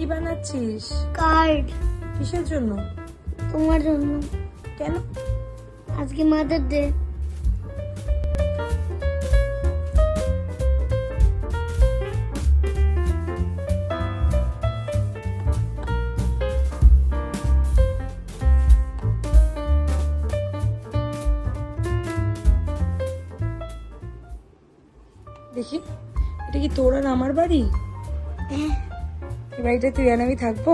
কি বানাচ্ছিস? কার্ড। কিসের জন্য? তোমার জন্য। কেন? আজকে মাদার ডে। দেখি এটা কি তোর আর আমার বাড়ি? হ্যাঁ। এই বাড়িটা তুই আর আমি থাকব?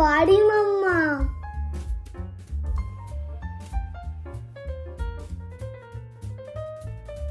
body, Mama.